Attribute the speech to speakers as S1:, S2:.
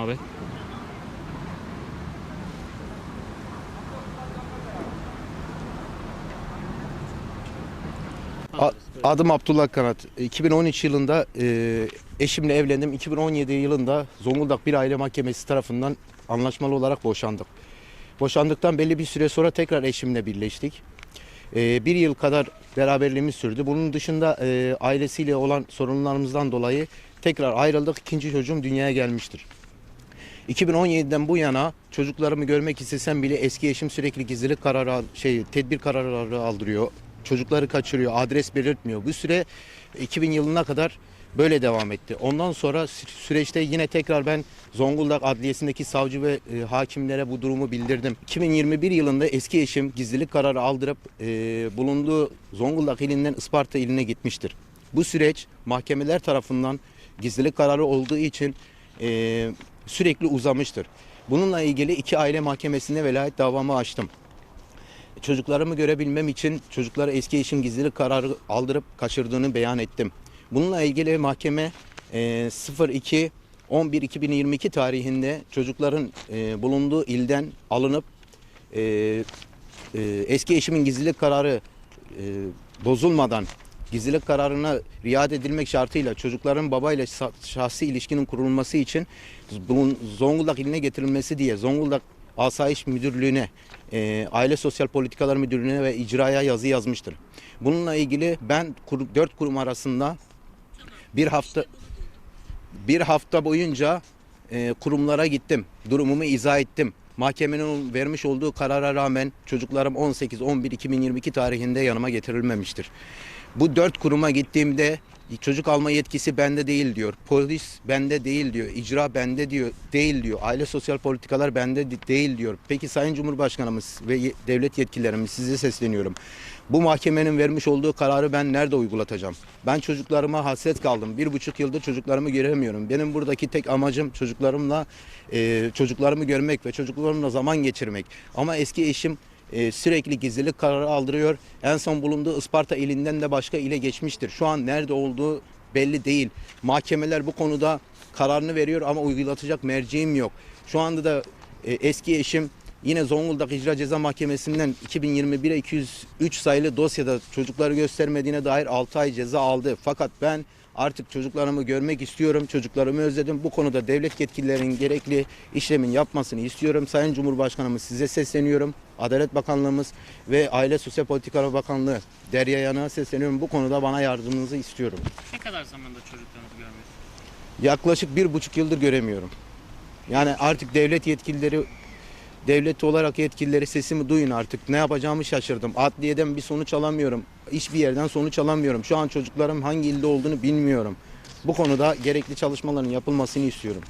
S1: abi?
S2: Adım Abdullah Kanat. 2013 yılında e, eşimle evlendim. 2017 yılında Zonguldak Bir Aile Mahkemesi tarafından anlaşmalı olarak boşandık. Boşandıktan belli bir süre sonra tekrar eşimle birleştik. E, bir yıl kadar beraberliğimiz sürdü. Bunun dışında e, ailesiyle olan sorunlarımızdan dolayı tekrar ayrıldık. İkinci çocuğum dünyaya gelmiştir. 2017'den bu yana çocuklarımı görmek istesem bile eski eşim sürekli gizlilik kararı şey tedbir kararları aldırıyor. Çocukları kaçırıyor, adres belirtmiyor. Bu süre 2000 yılına kadar böyle devam etti. Ondan sonra sü- süreçte yine tekrar ben Zonguldak Adliyesi'ndeki savcı ve e, hakimlere bu durumu bildirdim. 2021 yılında eski eşim gizlilik kararı aldırıp e, bulunduğu Zonguldak ilinden Isparta iline gitmiştir. Bu süreç mahkemeler tarafından gizlilik kararı olduğu için e, sürekli uzamıştır. Bununla ilgili iki aile mahkemesinde velayet davamı açtım. Çocuklarımı görebilmem için çocuklara eski eşim gizlilik kararı aldırıp kaçırdığını beyan ettim. Bununla ilgili mahkeme e, 02 11 2022 tarihinde çocukların e, bulunduğu ilden alınıp e, e, eski eşimin gizlilik kararı bozulmadan gizlilik kararına riayet edilmek şartıyla çocukların babayla şah- şahsi ilişkinin kurulması için bunun Zonguldak iline getirilmesi diye Zonguldak Asayiş Müdürlüğü'ne, e, Aile Sosyal Politikalar Müdürlüğü'ne ve icraya yazı yazmıştır. Bununla ilgili ben kur, dört kurum arasında bir hafta bir hafta boyunca e, kurumlara gittim. Durumumu izah ettim. Mahkemenin vermiş olduğu karara rağmen çocuklarım 18-11-2022 tarihinde yanıma getirilmemiştir. Bu dört kuruma gittiğimde çocuk alma yetkisi bende değil diyor. Polis bende değil diyor. İcra bende diyor. Değil diyor. Aile sosyal politikalar bende değil diyor. Peki Sayın Cumhurbaşkanımız ve devlet yetkililerimiz size sesleniyorum. Bu mahkemenin vermiş olduğu kararı ben nerede uygulatacağım? Ben çocuklarıma hasret kaldım. Bir buçuk yıldır çocuklarımı göremiyorum. Benim buradaki tek amacım çocuklarımla e, çocuklarımı görmek ve çocuklarımla zaman geçirmek. Ama eski eşim e, sürekli gizlilik kararı aldırıyor. En son bulunduğu Isparta ilinden de başka ile geçmiştir. Şu an nerede olduğu belli değil. Mahkemeler bu konuda kararını veriyor ama uygulatacak merciğim yok. Şu anda da e, eski eşim yine Zonguldak İcra Ceza Mahkemesi'nden 2021'e 203 sayılı dosyada çocukları göstermediğine dair 6 ay ceza aldı. Fakat ben artık çocuklarımı görmek istiyorum. Çocuklarımı özledim. Bu konuda devlet yetkililerinin gerekli işlemin yapmasını istiyorum. Sayın Cumhurbaşkanımız size sesleniyorum. Adalet Bakanlığımız ve Aile Sosyal Politikalar Bakanlığı Derya Yanık'a sesleniyorum. Bu konuda bana yardımınızı istiyorum.
S1: Ne kadar zamanda çocuklarınızı görmüyorsunuz?
S2: Yaklaşık bir buçuk yıldır göremiyorum. Yani artık devlet yetkilileri devlet olarak yetkilileri sesimi duyun artık. Ne yapacağımı şaşırdım. Adliyeden bir sonuç alamıyorum. Hiçbir yerden sonuç alamıyorum. Şu an çocuklarım hangi ilde olduğunu bilmiyorum. Bu konuda gerekli çalışmaların yapılmasını istiyorum.